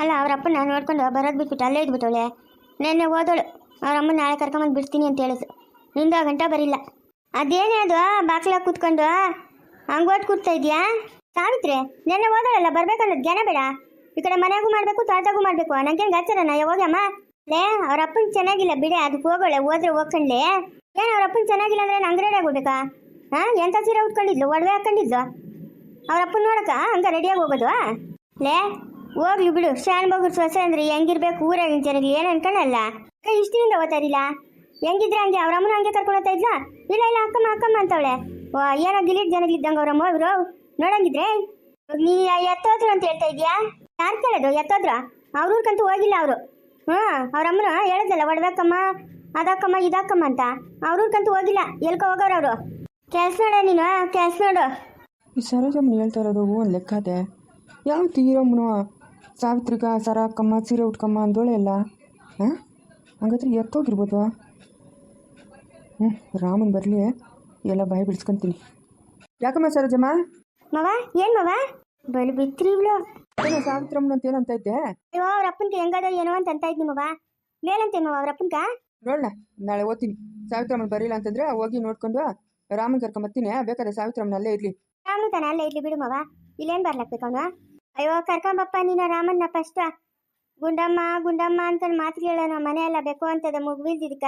ಅಲ್ಲ ಅವರಪ್ಪ ನಾನು ನೋಡ್ಕೊಂಡು ಬರೋದು ಬಿಟ್ಬಿಟ್ಟು ಅಲ್ಲೇ ಇದ್ಬಿಟ್ಟವಳೆ. ನೆನ್ನೆ ಓದೋಳು ಅವ್ರ ಅಮ್ಮ ನಾಳೆ ಕರ್ಕೊಂಬಂದು ಬಿಡ್ತೀನಿ ಅಂತ ಹೇಳಿದ್ರು ನಿಂದ ಗಂಟ ಬರಿಲ್ಲ. ಅದೇನೇ ಅದು ಬಾಕ್ಲಾಗ ಕೂತ್ಕೊಂಡು ಹಂಗೋಟ್ ಕೂಡ್ತಾ ಇದೆಯಾ? ಸಾವಿತ್ರಿ, ನೆನ್ನೆ ಓದೋಳಲ್ಲ ಬರ್ಬೇಕನ್ನೋದು ಜ್ಞಾನ ಬೇಡ. ಈ ಕಡೆ ಮನೆಗೂ ಮಾಡಬೇಕು, ತೋಟದಾಗೂ ಮಾಡಬೇಕು. ನಂಗೇನು ಗಾಚಾರನ ಯಾವಾಗಮ್ಮ ಲೇ ಅವ್ರ ಅಪ್ಪನ ಚೆನ್ನಾಗಿಲ್ಲ ಬಿಡೆ ಅದಕ್ಕೆ ಹೋಗೋಳೆ, ಹೋದ್ರೆ ಹೋಗ್ಕೊಂಡ್ಲೆ. ಏನು ಅವ್ರ ಅಪ್ಪನ ಚೆನ್ನಾಗಿಲ್ಲ ಅಂದ್ರೆ ರೆಡಿ ಆಗ್ಬಿಡ್ಬೇಕಾ ಹಾ ಎಂಥ ಸೀರೆ ಉಟ್ಕೊಂಡಿದ್ಲು, ಒಡವೆ ಹಾಕೊಂಡಿದ್ಲು ಅವ್ರ ಅಪ್ಪನ ನೋಡಕ ಹಂಗೆ ರೆಡಿಯಾಗಿ ಹೋಗೋದು ಲೇ ಹೋಗ್ಲಿ ಬಿಡು. ಶಾನ್ ಬಗ್ಗೆ ಸೊಸೆ ಅಂದ್ರೆ ಹೆಂಗಿರ್ಬೇಕು ಊರಾಗಿನ ಜನಗಳು ಏನು ಅನ್ಕೊಳಲ್ಲ ಏ, ಓದ್ತಾರಿಲ್ಲ ಹೆಂಗಿದ್ರೆ ಹಂಗೆ ಅವ್ರ ಅಮ್ಮನ ಹಂಗೆ ಕರ್ಕೊಂಡು ಹೋಗ್ತಾ ಇದ್ಲ? ಇಲ್ಲ ಇಲ್ಲ ಅಕ್ಕಮ್ಮ ಅಕ್ಕಮ್ಮ ಅಂತವಳೆ. ಏನೋ ಗಿಲೀಟ್ ಜನಗಳಿದ್ದಂಗೆ ಅವ್ರಮ್ಮ ಇವರು. ನೋಡಂಗಿದ್ರೆ? ನೀ ಎತ್ತೋದ್ರು ಅಂತ ಹೇಳ್ತಾ ಇದೀಯಾ? ಯಾರು ಕೇಳೋದು? ಎತ್ತೋದ್ರ? ಅವ್ರ ಊರ್ಕಂತೂ ಹೋಗಿಲ್ಲ ಅವರು. ಅವ್ರ ಅಮ್ಮನ ಹೇಳಿದ್ಲಲ್ಲ ಒಡ್ಬೇಕಮ್ಮ ಅದಕ್ಕಮ್ಮ ಇದಕ್ಕಮ್ಮ ಅಂತ. ಅವ್ರ ಊರ್ಕಂತೂ ಹೋಗಿಲ್ಲ. ಎಲ್ಕ ಹೋಗೋರು ಅವರು. ಕೆಲ್ಸ ನೋಡ ನೀನು ಕೆಲ್ಸ ನೋಡು. ಈ ಹೇಳ್ತಾ ಇರೋದು ಒಂದು ಲೆಕ್ಕದೆ ಯಾವ ತೀರಮ್ಮನು? ಸಾವಿತ್ರಿಕ ಸರ ಹಾಕಮ್ಮ ಸೀರೆ ಉಟ್ಕಮ್ಮ ಅಂದೋಳೆ ಅಲ್ಲ ಹಾಂ? ಹಂಗಾದ್ರೆ ಎತ್ತೋಗಿರ್ಬೋದು ಹ್ಞೂ ರಾಮನ್ ಬರಲಿ ಎಲ್ಲ ಬಾಯಿ ಬಿಡಿಸ್ಕೊಂತೀನಿ. ಯಾಕಮ್ಮ ಸರೋಜಮ್ಮ? ಮವ ಏನ್ ಮವ? ಬಲು ಬಿತ್ರಿ ಇವಳು. ಏನೋ ಸಾವಿತ್ರಮ್ಮನ ಅಂತ ಏನಂತ ಇದ್ದೆ? ಅಯ್ಯೋ ಅವ್ರ ಅಪ್ಪನ್ಗೆ ಹೆಂಗದ ಏನೋ ಅಂತ ಅಂತ ಇದ್ನಿ ಮವ. ಮೇಲಂತೆ ಮವ ಅವ್ರ ಅಪ್ಪನ್ಕ ನೋಡಣ ನಾಳೆ ಓದ್ತೀನಿ. ಸಾವಿತ್ರಮ್ಮನ ಬರಲಿಲ್ಲ ಅಂತಂದ್ರೆ ಹೋಗಿ ನೋಡ್ಕೊಂಡು ರಾಮನ್ ಕರ್ಕೊಂಬರ್ತೀನಿ ಬೇಕಾದ್ರೆ ಸಾವಿತ್ರಮ್ಮನ ಅಲ್ಲೇ ಇರಲಿ. ಇರ್ಲಿ ತಾನೆ ಅಲ್ಲೇ ಇಡ್ಲಿ ಬಿಡು ಮವ. ಇಲ್ಲೇನ್ ಬರ್ಲಾಕ್ಬೇಕು ಅವನು? ಅಯ್ಯೋ, ಕರ್ಕೊಂಬಪ್ಪ, ನೀನು ರಾಮಣ್ಣ ಫಸ್ಟ್ ಗುಂಡಮ್ಮ ಗುಂಡಮ್ಮ ಅನ್ಕೊಂಡು ಮಾತು ಕೇಳೋಣ ಮನೆ ಎಲ್ಲ ಬೇಕು ಅಂತದ ಮುಗ್ಬಿಲ್ದಿದ್ಕ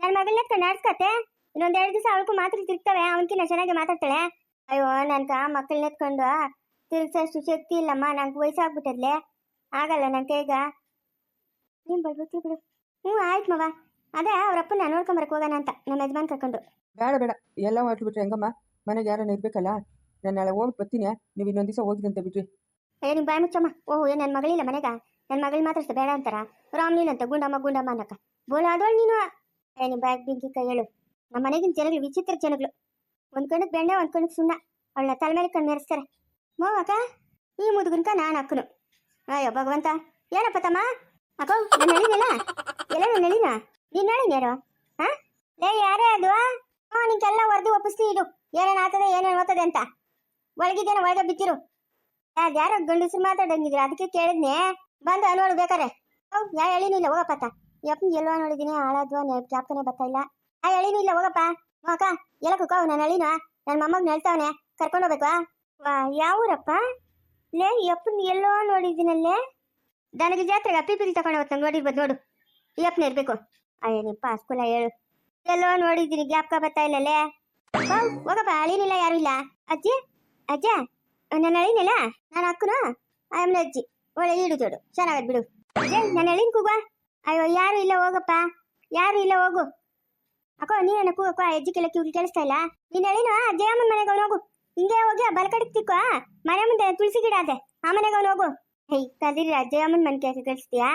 ನನ್ನ ಮಗಳನ್ನ ಎತ್ಕೊಂಡು ನಡ್ಸ್ಕತ್ತೆ ಇನ್ನೊಂದ್ ಎರಡು ದಿವಸ ಅವಳಿಗೂ ಮಾತ್ರ ತಿರ್ಗ್ತವೆ ಅವನಕಿನ ಚೆನ್ನಾಗಿ ಮಾತಾಡ್ತಾಳೆ. ಅಯ್ಯೋ ನನ್ಕ ಮಕ್ಕಳನ್ನ ಎತ್ಕೊಂಡು ತಿಳ್ಸ ಶಕ್ತಿ ಇಲ್ಲಮ್ಮ, ನಂಗೆ ವಯಸ್ಸಾಗ್ಬಿಟ್ಟದ್ಲೆ ಆಗಲ್ಲ ನನ್ನ ಕೈಗ. ನೀನ್ ಬರ್ಬೇಕು ಬಿಡು ಹ್ಞೂ, ಆಯ್ತು ಮವ. ಅದೇ ಅವ್ರ ನಾನು ನೋಡ್ಕೊಂಬರಕ್ಕೆ ಹೋಗೋಣ ಅಂತ ನಮ್ಮ ಯಜಮಾನ್ ಕರ್ಕೊಂಡು. ಬೇಡ ಬೇಡ. ಎಲ್ಲ ಹೊರಟ್ಬಿಟ್ರೆ ಹೆಂಗಮ್ಮ? ಮನೆಗೆ ಯಾರನ್ನ ಇರ್ಬೇಕಲ್ಲ? ನಾನು ನಾಳೆ ಹೋಗಿ ಬರ್ತೀನಿ. ನೀವು ಇನ್ನೊಂದು ದಿವಸ ಹೋಗಿದಂತೆ ಬಿಡ್ರಿ. ಅಯ್ಯೋ ನಿಮ್ಮ ಬಾಯಿ ಮುಚ್ಚಮ್ಮ. ಓಹ್, ಏನು ನನ್ನ ಮಗಳಿಲ್ಲ ಮನೆಗ? ನನ್ನ ಮಗಳು ಮಾತ್ರ ಬೇಡ ಅಂತಾರ? ರಾಮ್ಲೀನಂತ ಗುಂಡಮ್ಮ ಗುಂಡಮ್ಮ ಅನ್ನಕ್ಕ ಬೋಲ ಆದವಳು ನೀನು. ಅಯ್ಯ ನಿಮ್ಮ ಬ್ಯಾಗ್ ಬಿಂಕಿ ಕೈ ಹೇಳು. ನಮ್ಮ ಮನೆಗಿನ ಜನಗಳು ವಿಚಿತ್ರ ಜನಗಳು. ಒಂದ್ ಕಣಕ್ ಬೆಣ್ಣೆ, ಒಂದ್ ಕಣಕ್ ಸುಣ್ಣ. ಅವಳನ್ನ ತಲೆ ಮೇಲೆ ಕಣ್ಣು ಮೆರೆಸ್ತಾರೆ ಮೋವಕ್ಕ ಈ ಮುದುಗನ್ಕ ನಾನು ಅಕ್ಕನು. ಅಯ್ಯೋ, ಭಗವಂತ. ಏನಪ್ಪ ತಮ್ಮ? ಅಕ್ಕೋ, ನಾನು ಹೇಳಿದೆಲ್ಲ ಎಲ್ಲ ನಾನು ಹೇಳಿನ ನೀನು ಹೇಳಿನ ಯಾರು? ಹಾ ಲೇ, ಯಾರೇ ಅದು? ಹ್ಞೂ ನಿಂಗೆಲ್ಲ ವರದಿ ಒಪ್ಪಿಸ್ತೀನಿ ಇದು ಏನೇನು ಆತದೆ, ಏನೇನು ಓದ್ತದೆ ಅಂತ. ಒಳಗಿದ್ದೇನೆ, ಒಳಗೆ ಬಿತ್ತಿರು ಯಾರು ಯಾರೋ ಗಂಡಸರು ಮಾತಾಡಂಗಿದ್ರು, ಅದಕ್ಕೆ ಕೇಳಿದ್ನೆ. ಬಂದು ನೋಡು ಬೇಕಾರೆ. ಹೌ, ಯಾ ಹೇಳಿನೂ ಇಲ್ಲ, ಹೋಗಪ್ಪ ಯಪ್ಪ, ಎಲ್ಲೋ ನೋಡಿದೀನಿ ಹಾಳಾದ್ವ ಜ್ಞಾಪಕನೇ ಬರ್ತಾ ಇಲ್ಲ. ಆ ಹೇಳಿನೂ ಇಲ್ಲ, ಹೋಗಪ್ಪ. ಅಕ್ಕ ಎಲ್ಲಕ್ಕೂ ನಾನು ಹೇಳಿನ ನನ್ನ ಮೊಮ್ಮಗ್ ನೆಳ್ತಾವನೆ, ಕರ್ಕೊಂಡು ಹೋಗ್ಬೇಕಾ. ವಾ, ಯಾವೂರಪ್ಪ? ಲೇ, ಯಪ್ಪನ ಎಲ್ಲೋ ನೋಡಿದ್ದೀನಲ್ಲೇ ನನಗೆ ಜಾತ್ರೆಗೆ ಅಪ್ಪಿ ಪಿರಿ ತಗೊಂಡು ಹೋಗ್ತಾನೆ ನೋಡಿರ್ಬೋದು, ನೋಡು. ಯಪ್ಪನ ಇರ್ಬೇಕು. ಅಯ್ಯೋ ಪಾಸ್ಕುಲ ಹೇಳು. ಎಲ್ಲೋ ನೋಡಿದ್ದೀನಿ ಜ್ಞಾಪಕ ಬರ್ತಾ ಇಲ್ಲಲ್ಲೇ. ಹೋಗಪ್ಪ ಅಳಿನಿಲ್ಲ ಯಾರು ಇಲ್ಲ. ಅಜ್ಜಿ, ಅಜ್ಜ. ನನ್ನ ಅಳಿನಿಲ್ಲ? ನಾನು ಅಕ್ಕನ? ಆಯಮ್ಮನ ಅಜ್ಜಿ. ಒಳ್ಳೆ ಈಡು ತೋಡು. ಚೆನ್ನಾಗದ್ ಬಿಡು. ನನ್ನ ಅಳಿನ ಕೂಗ ಅಯ್ಯೋ, ಯಾರು ಇಲ್ಲ ಹೋಗಪ್ಪ. ಯಾರು ಇಲ್ಲ ಹೋಗು. ಅಕ್ಕೋ ನೀನ ಕೂಗಕ್ಕೋ ಆ ಅಜ್ಜಿ ಕೆಲ ಕಿವಿಗೆ ಕೇಳಿಸ್ತಾ ಇಲ್ಲ? ನೀನ್ ಹೇಳಿನ ಜಯಮ್ಮನ ಮನೆಗೆ ಹೋಗು. ಹಿಂಗೆ ಹೋಗಿ ಆ ಬಲಕಡೆಗೆ ತಿಕ್ಕೋ ಮನೆ ಮುಂದೆ ತುಳಸಿ ಗಿಡ ಅದೆ ಆ ಮನೆಗೆ ಅವನು ಹೋಗು ಹೇಯ್ ಕದಿರಿ ಜಯಮ್ಮನ ಮನೆ ಕೆಲಸ ಕಳಿಸ್ತೀಯಾ?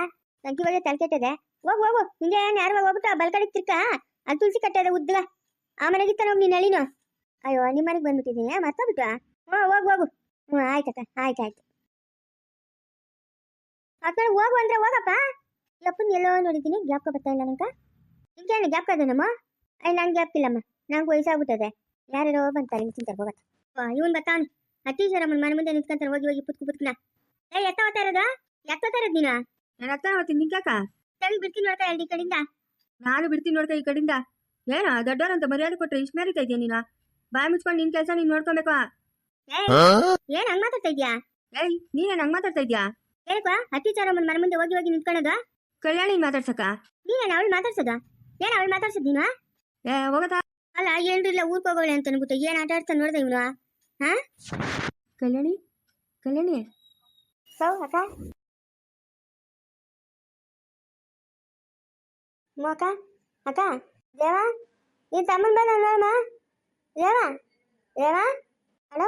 ನಂಗೆ ಇವಾಗ ತಲೆ ಕೆಟ್ಟದೆ. ಹೋಗು ಹೋಗು. ಹಿಂಗೆ ಯಾರು ಹೋಗ್ಬಿಟ್ಟು ಆ ಬಲಕಡೆಗೆ ತಿರ್ಕ ಅಲ್ಲಿ ತುಳಸಿ ಕಟ್ಟದೆ ಉದ್ದ ಆ ಮನೆಗೆ ಇತ್ತಾನ ಹೋಗಿ ನೀನ್ ಹೇಳಿನ ಅಯ್ಯೋ ನಿಮ್ಮ ಮನೆಗೆ ಬಂದ್ಬಿಟ್ಟಿದ್ದೀನಿ ಮರ್ತೋಗ್ಬಿಟ್ಟು ಹ್ಞೂ ಹೋಗು ಹೋಗು. ಹ್ಞೂ ಆಯ್ತಕ್ಕ ಆಯ್ತು ಆಯ್ತು. ಅದ್ಮೇಲೆ ಹೋಗು ಅಂದ್ರೆ ಹೋಗಪ್ಪ. ಯಪ್ಪನ್ ಎಲ್ಲೋ ನೋಡಿದ್ದೀನಿ ಗ್ಯಾಪ್ಕ ಬರ್ತಾ ಇಲ್ಲ ನಂಗೆ. ನಿಮ್ಗೇನು ಗ್ಯಾಪ್ ಅದೇನಮ್ಮ ಅಯ್ಯ ನಂಗೆ ಗ್ಯಾಪ್ ಇಲ್ಲಮ್ಮ ನಂಗೆ ವಯಸ್ಸಾಗ್ಬಿಟ್ಟದೆ. ಯಾರ್ಯಾರೋ ಬಂತಾರೆ ಹಿಂಗೆ ತಿಂತಾರೆ ಹೋಗತ್ತ. ಇವನ್ ಬರ್ತಾವನೆ. ಅಟ್ಟೀಶ್ವರಮ್ಮನ ಮನೆ ಮುಂದೆ ನಿಂತ್ಕೊಂತಾರೆ ಹೋಗಿ ಹೋಗಿ ಪುತ್ಕು ಪುತ್ಕನ. ಏ ಎತ್ತ ಹೋಗ್ತಾ ಇರೋದು? ಎತ್ತ ಹೋಗ್ತಾ ಇರೋದು ನೀನು? ನಾನು ಅರ್ಥ ಹೋಗ್ತೀನಿ ನಿಂಗ್ಯಾಕ ತೆಗಿ ಬಿಡ್ತೀನಿ ನೋಡ್ತಾ ಎರಡು ಈ ಕಡೆಯಿಂದ ನಾನು ಬಿಡ್ತೀನಿ ನೋಡ್ತಾ ಈ ಕಡೆಯಿಂದ ಏನೋ ದೊಡ್ಡವರಂತ ಮರ್ಯಾದೆ ಕೊಟ್ಟರೆ ಇಷ್ಟು ಮೇರಿತಾ ಇದೆಯಾ ನೀನು? ಬಾಯಿ ಮುಚ್ಕೊಂಡು ನಿನ್ ಕೆಲಸ ನೀನು ನೋಡ್ಕೊಬೇಕು. ಏನ್ ಹಂಗ್ ಮಾತಾಡ್ತಾ ಇದ್ಯಾ? ಏಯ್ ನೀನೇನು ಹಂಗ್ ಮಾತಾಡ್ತಾ ಇದ್ಯಾ? ಏನಕ್ಕ ಅಟ್ಟೀಶ್ವರಮ್ಮನ ಮನೆ ಮುಂದೆ ಹೋಗಿ ಹೋಗಿ ನಿಂತ್ಕೊಳ್ಳೋದು ಕಲ್ಯಾಣಿ ಮಾತಾಡ್ಸಕ ನೀನೇನು ಅವಳು ಮಾತಾಡ್ಸೋದ? ಏನ್ ಅವಳು ಮಾತಾಡ್ಸೋದ್ ನೀನು? ಏ ಹೋಗತ್ತಾ ಅಲ್ಲ ಏನ್ರಿಲ್ಲ ಊರ್ ಹೋಗೋಳೆ ಅಂತ ಅನ್ಬಿಟ್ಟು ಏನ್ ಆಟ ಆಡ್ತಾ ನೋಡ್ದೆ ಇವನು? ಹಾ? ಕಲ್ಯಾಣಿ? ಕಲ್ಯಾಣಿ? ಸೌ ಅಕ್ಕ? ಮೋಕ ಅಕ್ಕ? ದೇವಾ? ನೀನ್ ತಮ್ಮನ್ ಬಂದ ನೋಡಮ್ಮ. ದೇವಾ? ದೇವಾ? ಹಲೋ?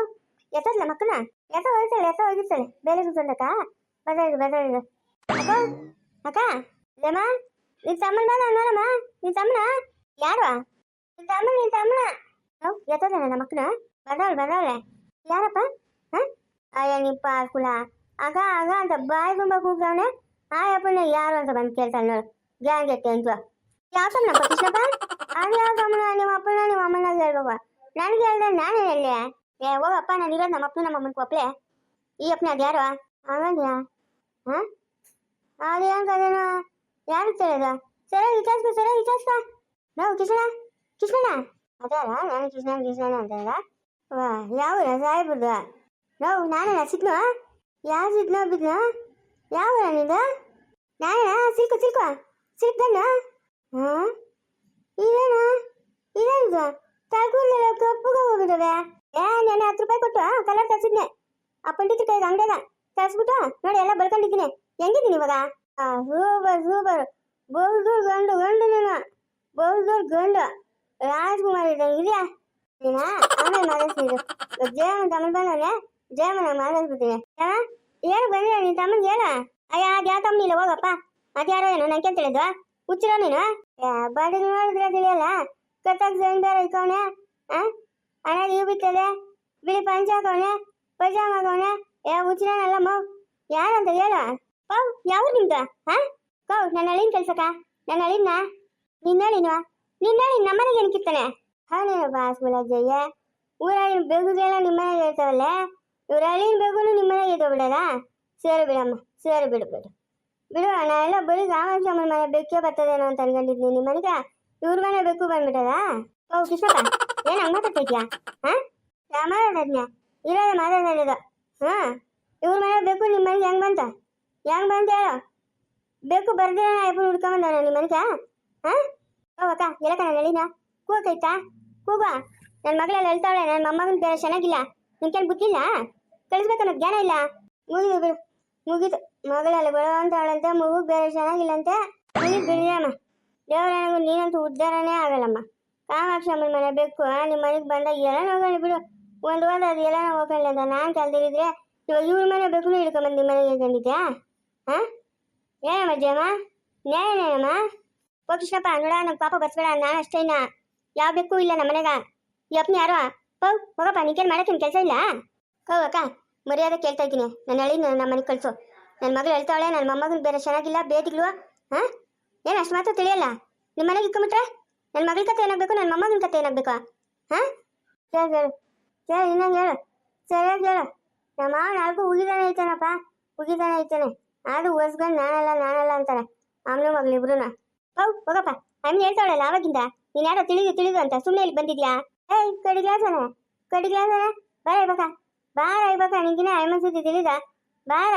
ಎತ್ತಲ್ಲ ಮಕ್ಕನ ಎತ್ತ ಹೋಗಿರ್ತಾಳೆ ಎತ್ತ ಹೋಗಿರ್ತಾಳೆ ಬೇರೆ ಕೂತ್ಕೊಂಡಕ್ಕ ಬದಲಿಡು ಬದಲಿಡು ಅಕ್ಕ ಅಕ್ಕ ಲೇಮ ನಿನ್ ತಮ್ಮನ ಬಂದ ನೋಡಮ್ಮ. ನಿನ್ ತಮ್ಮನ? ಯಾರು? ನಿನ್ ತಮ್ಮ ನಿನ್ ತಮ್ಮನ? ಹೌ ಎತ್ತದ ನನ್ನ ಮಕ್ಕನ ಬದವಳು ಬದಲಾಳೆ ಯಾರಪ್ಪ? ಹಾ? ಅಯ್ಯ ನಿಪ್ಪ ಕುಲ ಆಗ ಆಗ ಅಂತ ಬಾಯಿ ತುಂಬ ಕೂಗ್ತಾವನೆ ಆ ಯಪ್ಪನ ಯಾರು ಅಂತ ಬಂದು ಕೇಳ್ತಾನೆ ನೋಡು. ಗ್ಯಾಂಗ್ ಎತ್ತೆ ಅಂತ ಯಾವ ತಮ್ಮನಪ್ಪ ಕೃಷ್ಣಪ್ಪ? ಅದು ಯಾವ ತಮ್ಮನ? ನಿಮ್ಮ ಅಪ್ಪನ, ನಿಮ್ಮ ಅಮ್ಮನ ಹೇಳ್ಬೇಕು. ನನಗೆ ಹೇಳ್ದೆ ನಾನೇ ಹೇಳಿ ಏ ಹೋಗಪ್ಪ ನಾನು ಇರೋದು ನಮ್ಮ ಅಪ್ಪನ ನಮ್ಮ ಅಮ್ಮನ ಕೊಪ್ಪಳೆ ಈ ಅಪ್ಪನ ಅದು ಯಾರು? ಹಂಗಂದ್ಯಾ? ಹಾಂ? ಅದೇನು ಕದೇನೋ ಯಾರು ಕೇಳಿದ ಸರಿ, ವಿಚಾರಿಸ್ಕೊ ಸರಿ, ವಿಚಾರಿಸ್ಕೊ. ನಾವು ಕೃಷ್ಣ ಕೃಷ್ಣನ? ಅದಾರ ನಾನು ಕೃಷ್ಣ ಕೃಷ್ಣನ ಅಂತಾರ ವಾ ಯಾವ ಸಾಹೇಬ್ರದ್ದು ನಾವು, ನಾನೇನ, ಸಿಕ್ನು? ಯಾವ ಸಿಕ್ನೋ ಬಿದ್ನು ಯಾವ ನಿಂದು? ನಾನೇನ ಸಿಲ್ಕು ಸಿಲ್ಕು ಸಿಲ್ಕಣ್ಣ ಹಾಂ? ಇದೇನು? ಇದೇನು ತಳ್ಕೊಂಡಿರೋ ಕಪ್ಪುಗೆ ಹೋಗಿದ್ದಾವೆ. ನಾನು ಹತ್ತು ರೂಪಾಯಿ ಕೊಟ್ಟು ಕಲರ್ ತರಿಸಿದ್ನೆ ಆ ಪಂಡಿತ ಕೈಗೆ ಅಂಗಡಿಯಾಗ ತರಿಸ್ಬಿಟ್ಟು ನೋಡಿ ಎಲ್ಲ ಬಳ್ಕೊಂಡಿದ್ದೀನಿ ಹೆಂಗಿದ್ದೀನಿ ಇವಾಗ ಸೂಪರ್ ಸೂಪರ್ ಬಹುದೂರ್ ಗಂಡು ಗಂಡು ನೀನು ಬಹುದೂರ್ ಗಂಡು ರಾಜ್ಕುಮಾರ್ ಇದ್ದಂಗೆ ಇದೆಯಾ ನೀನ ಆಮೇಲೆ ಮಾತಾಡ್ತೀನಿ ಜಯಮನ್ ತಮ್ಮನ ಬಂದವನೆ ಜಯಮನ ಮಾತಾಡ್ಬಿಡ್ತೀನಿ ಏನು ಬಂದಿಲ್ಲ ನಿನ್ ತಮ್ಮನ್ಗೆ ಹೇಳ ಅಯ್ಯ ಅದು ಯಾವ ತಮ್ಮನಿಲ್ಲ ಹೋಗಪ್ಪ ಅದ್ಯಾರೋ ಏನೋ ನಂಗೆ ಅಂತ ಹೇಳಿದ್ವಾ ಹುಚ್ಚಿರೋ ನೀನು ಬಾಡಿ ನೋಡಿದ್ರೆ ತಿಳಿಯಲ್ಲ ಕತ್ತಾಗ ಜೈನ್ದಾರ ಇಕ್ಕವನೆ ಆ ಹಣ ನೀವು ಬಿತ್ತದೆ ಬಿಳಿ ಪಂಚ ಹಾಕವನೆ ಪೈಜಾಮ ಹಾಕವನೆ ಏ ಹುಚ್ಚಿರನಲ್ಲ ಮೌ ಯಾರಂತ ಹೇಳ ಓ ಯಾವ ನಿಮ್ದ ಹಾ ಕೌ ನನ್ನ ಅಳಿನ ಕೆಲ್ಸಕ್ಕ ನನ್ನ ಅಳಿನ ನಿನ್ನ ಹೇಳಿನ ನಿನ್ನ ಹೇಳಿ ನಮ್ಮನೆಗೆ ಏನಕ್ಕಿರ್ತಾನೆ ಅವನೇನು ಬಾಸ್ ಜಯ್ಯ ಊರಾಗಿನ ಬೆಗುದೆಲ್ಲ ನಿಮ್ಮನೆಗೆ ಇರ್ತಾವಲ್ಲ ಇವ್ರ ಅಳಿನ ಬೆಗುನು ನಿಮ್ಮನೆಗೆ ಇದ್ದು ಬಿಡದ ಸೇರು ಬಿಡಮ್ಮ ಸೇರು ಬಿಡು ಬಿಡು ಬಿಡು ನಾ ಎಲ್ಲ ಬರೀ ರಾಮಚಂದ್ರ ಮನೆ ಬೆಕ್ಕೆ ಬರ್ತದೇನೋ ಅಂತ ಅನ್ಕೊಂಡಿದ್ನಿ ನಿಮ್ಮ ಮನೆಗೆ ಇವ್ರ ಮನೆ ಬೆಕ್ಕು ಬಂದ್ಬಿಟ್ಟದ ಓ ಕೃಷ್ಣಪ್ಪ ಏನು ಹಂಗ ಮಾತಾಡ್ತಿದ್ಯಾ ಹಾಂ? ನಾ ಮಾತಾಡದ್ನ ಇರೋದೇ ಮಾತಾಡೋದು ಹಾ? ಇವ್ರ ಮನೆ ಬೇಕು ನಿಮ್ಮ ಮನೆಗೆ ಹೆಂಗ್ ಬಂತ? ಹೆಂಗ್ ಬಂತ ಹೇಳು. ಬೇಕು ಬರ್ದಿರ ಇಬ್ಬರು ಹುಡ್ಕೊಂಬಂದವನ ನಿಮ್ಮ ಮನೆಗೆ? ಹಾ? ಓ, ಅಕ್ಕ ಎಲ್ಲಕ್ಕ ನಾನು ಹೇಳಿನ ಕೂಗೈತಾ ಕೂಗ ನನ್ನ ಮಗಳೆಲ್ಲ ಹೇಳ್ತಾವಳೆ ನನ್ನ ಮೊಮ್ಮಗನ ಬೇರೆ ಚೆನ್ನಾಗಿಲ್ಲ. ನಿನ್ಕೇನು ಬುದ್ಧಿಲ್ಲ ಕಳಿಸ್ಬೇಕನ್ನೋ ಜ್ಞಾನ ಇಲ್ಲ. ಮುಗಿದು, ಬಿಡು. ಮುಗೀತು. ಮಗಳೆಲ್ಲ ಅಂತ ಅಂತಾಳಂತೆ ಮಗು ಬೇರೆ ಚೆನ್ನಾಗಿಲ್ಲಂತೆ. ಮುಗಿದು ಬಿಡಿಯಮ್ಮ ದೇವ್ರ ನೀನಂತೂ ಉದ್ಧಾರನೇ ಆಗಲ್ಲಮ್ಮ. ಕಾಮಾಕ್ಷಿ ಅಮ್ಮನ ಮನೆ ಬೇಕು ನಿಮ್ಮ ಮನೆಗೆ ಬಂದಾಗ ಎಲ್ಲ ಹೋಗಲ್ಲ ಬಿಡು. ಒಂದು ವಾರ ಅದು ಎಲ್ಲ ಓಪನ್ ಅಂತ ನಾನು ಕಲ್ದಿರಿದ್ರೆ ಇವಾಗ ಇವ್ರ ಮನೆ ಬೇಕು ಹಿಡ್ಕೊಂಬಂದು ನಿಮ್ಮ ಮನೆಗೆ ಬಂದಿದ್ಯಾ ಹಾಂ ಏನಮ್ಮ ಜಯಮ್ಮ ನ್ಯಾಯನೇನಮ್ಮ ಓ ಕೃಷ್ಣಪ್ಪ, ನೋಡ ನಮ್ಮ ಪಾಪ ಬರ್ಸ್ಬೇಡ, ನಾನು ಅಷ್ಟೇನ ಯಾವ ಬೇಕು ಇಲ್ಲ ನಮ್ಮ ಮನೆಗ. ಯಪ್ನ ಯಾರೋ? ಹೋ ಹೋಗಪ್ಪ ನೀಕೇನು ಮಾಡಕ್ಕೇನು ಕೆಲಸ ಇಲ್ಲ? ಹೋ ಅಕ್ಕ, ಮರ್ಯಾದೆ ಕೇಳ್ತಾ ಇದ್ದೀನಿ. ನಾನು ಹೇಳಿ ನಮ್ಮ ಮನೆಗೆ ಕಳಿಸು. ನನ್ನ ಮಗಳು ಹೇಳ್ತಾವಳೆ ನನ್ನ ಮೊಮ್ಮಗನ ಬೇರೆ ಚೆನ್ನಾಗಿಲ್ಲ, ಬೇದಿಗಳು ಹಾಂ ಏನು ಅಷ್ಟು ಮಾತ್ರ ತಿಳಿಯಲ್ಲ? ನಿಮ್ಮ ಮನೆಗೆ ಇಕ್ಕೊಂಬಿಟ್ರೆ? ನನ್ನ ಮಗಳ ಕತೆ ಏನಾಗಬೇಕು? ನನ್ನ ಮೊಮ್ಮಗನ ಕತೆ ಏನಾಗಬೇಕು? ಹಾಂ? ಸರಿ ಹೇಳು ಸರಿ ಇನ್ನೊಂದು ಹೇಳು? ಸರಿಯಾಗಿ ಹೇಳು ನಮ್ಮ ಮಾವ ನಾಲ್ಕು ಉಗಿದಾನೆ ಐತಾನಪ್ಪ? ಉಗಿದಾನೆ ಐತಾನೆ. ಆದ್ರೂ ಒರ್ಸ್ಕೊಂಡು ನಾನಲ್ಲ ನಾನಲ್ಲ ಅಂತಾರೆ. ಆಮೇಲೆ ಮಗಳು ಹೌ ಹೋಗಪ್ಪ. ಅಮ್ಮ ಹೇಳ್ತಾವಳಲ್ಲ ಆವಾಗಿಂದ ನೀನು ಯಾರೋ ತಿಳಿದು ತಿಳಿದು ಅಂತ ಸುಮ್ಮನೆ ಇಲ್ಲಿ ಬಂದಿದ್ಯಾ? ಏಯ್ ಕಡಿ ಗ್ಲಾಸನ ಕಡಿ ಗ್ಲಾಸನ ಬಾರ ಇವಾಗ ಬಾರ ಇವಾಗ ನಿಂಗಿನ ಅಮ್ಮನ್ಸತಿ ತಿಳಿದ? ಬಾರ.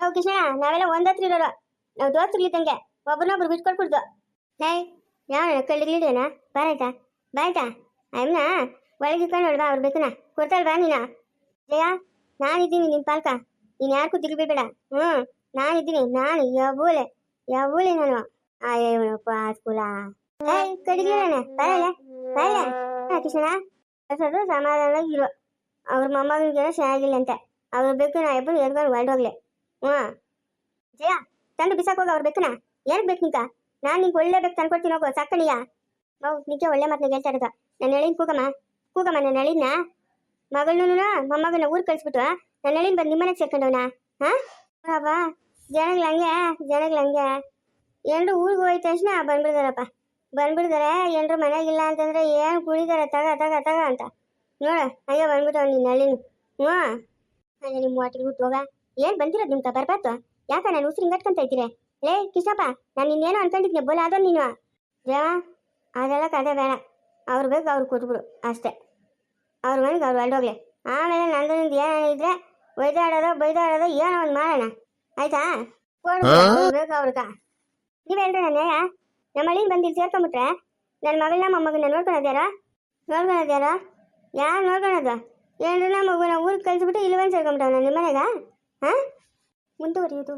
ನಾವು ಕೃಷ್ಣ ನಾವೆಲ್ಲ ಒಂದತ್ರ ಇರೋರು. ನಾವು ದೋಸ್ತರ್ಲಿದ್ದಂಗೆ ಒಬ್ಬರನ್ನೊಬ್ರು ಬಿಟ್ಕೊಟ್ಬಿಡ್ದು. ಹೇಯ್ ಯಾವ ಕಳ್ಳಿಗಳಿಡೇನ ಬಾರಾಯ್ತಾ? ಬಾಯ್ತಾ ಅಮ್ಮನ ಒಳಗೆ ಕಣ್ಣು ನೋಡ್ಬಾ ಅವ್ರು ಬೇಕನ ಕೊಡ್ತಾಳ್ ಬಾ ನೀನ. ಜಯ, ನಾನಿದ್ದೀನಿ ನಿನ್ನ ಪಾಲ್ಕ. ನೀನು ಯಾರಿಗೂ ತಿರುಗಿಬೇಡ ಹ್ಞೂ, ನಾನಿದ್ದೀನಿ, ನಾನು ಯಾವೂಲೆ ಯಾವೂಲೆ ನಾನು? ಅಯ್ಯಪ್ಪ ಸ್ಕೂಲ ಏಯ್ ಕಡಿಗಿರೋಣ ಬರಲ್ಲ ಬರಲ್ಲ ಕೃಷ್ಣ ಕಳ್ಸೋದು ಸಮಾಧಾನವಾಗಿ ಇರೋ. ಅವ್ರ ಮೊಮ್ಮಗನಿಗೆ ಚೆನ್ನಾಗಿಲ್ಲ ಅಂತೆ ಅವ್ರು ಬೇಕು ನಾ ಎಬ್ಬರು ಎದ್ಕೊಂಡು ಹೊರಡೋಗ್ಲೆ ಹ್ಮ್ ಜಯ, ತಂದು ಬಿಸಾಕೋಗ ಅವ್ರು ಬೇಕನ ಏನಕ್ಕೆ ಬೇಕು ನಿಂಕ? ನಾನು ನಿಂಗೆ ಒಳ್ಳೆ ಬೇಕು ತಂದ್ಕೊಡ್ತೀನಿ ಹೋಗು ಸಾಕಣಿಯ ಹೌ, ನಿಂಗೆ ಒಳ್ಳೆ ಮಾತನ್ನ ಹೇಳ್ತಾ ಇರೋದು. ನನ್ನ ಹೇಳಿನ ಕೂಗಮ್ಮ ಕೂಗಮ್ಮ ನನ್ನ ಹೇಳಿನ ಮಗಳನ್ನೂ ಮೊಮ್ಮಗನ ಊರ್ ಕಳಿಸ್ಬಿಟ್ಟು ನನ್ನ ಹೇಳಿನ ಬಂದು ನಿಮ್ಮನೆ ಸೇರ್ಕೊಂಡವನ? ಹಾಂ? ಬಾ ಜನಗಳು ಹಂಗೆ ಜನಗಳು ಹಂಗೆ. ಎಲ್ಲರೂ ಊರಿಗೆ ಹೋಯ್ತು ತಕ್ಷಣ ಬಂದ್ಬಿಡ್ತಾರಪ್ಪ ಬಂದ್ಬಿಡ್ತಾರೆ ಎಲ್ರು ಮನೆಗಿಲ್ಲ ಅಂತಂದ್ರೆ ಏನು ಕುಡಿತಾರೆ ತಗ ತಗ ತಗ ಅಂತ. ನೋಡ ಅಯ್ಯೋ ಬಂದ್ಬಿಟ್ಟವ್ ನಿನ್ನ ಹಳ್ಳಿನು ಹ್ಞೂ. ಅಲ್ಲ ನಿಮ್ಮ ವಾಟಿಗೆ ಬಿಟ್ಟು ಹೋಗ. ಏನು ಬಂದಿರೋದು ನಿಮ್ಗೆ ಬರ್ಬಾರ್ದು? ಯಾಕ, ನಾನು ಉಸಿರು ಹಿಂಗಟ್ಕೊಂತ ಇದ್ದೀರಿ? ಲೇ ಕಿಶಪ್ಪ ನಾನು ಇನ್ನೇನೋ ಅನ್ಕೊಂಡಿದ್ದೆ ಬೋಲ ಅದೋ ನೀನು. ಜಾ ಅದೆಲ್ಲ ಕತೆ ಬೇಡ. ಅವ್ರು ಬೇಕು ಅವ್ರು ಕೊಟ್ಬಿಡು ಅಷ್ಟೇ. ಅವ್ರ ಮನೆಗೆ ಅವ್ರು ಹೊರಡೋಗ್ಲಿ ಆಮೇಲೆ ನಂದು ನಿಂದು ಏನೇನಿದ್ರೆ ಒಯ್ದಾಡೋದು ಬೈದಾಡೋದು ಏನೋ ಒಂದು ಮಾಡೋಣ. ಆಯ್ತಾ? ಬೇಕು ಅವ್ರಕ್ಕ ನೀವು ಹೇಳ್ರಿ ನನ್ನ ನ್ಯಾಯ. ನಮ್ಮ ಹಳ್ಳಿಗೆ ಬಂದು ಇಲ್ಲಿ ಸೇರ್ಕೊಂಬಿಟ್ರೆ ನನ್ನ ಮಗಳನ್ನ ಮೊಮ್ಮಗನ್ನ ನೋಡ್ಕೊಳೋದ್ಯಾರ ನೋಡ್ಕೊಳೋದ್ಯಾರ ಯಾರು? ನೋಡ್ಕೊಳೋದು ಏನ್ರ ಮಗುನ ಊರಿಗೆ ಕಳಿಸ್ಬಿಟ್ಟು ಇಲ್ಲಿ ಬಂದು ಸೇರ್ಕೊಂಬಿಟ್ಟವ ನಿಮ್ಮ ಮನೆಗ? ಹಾಂ? ಮುಂದುವರಿಯೋದು.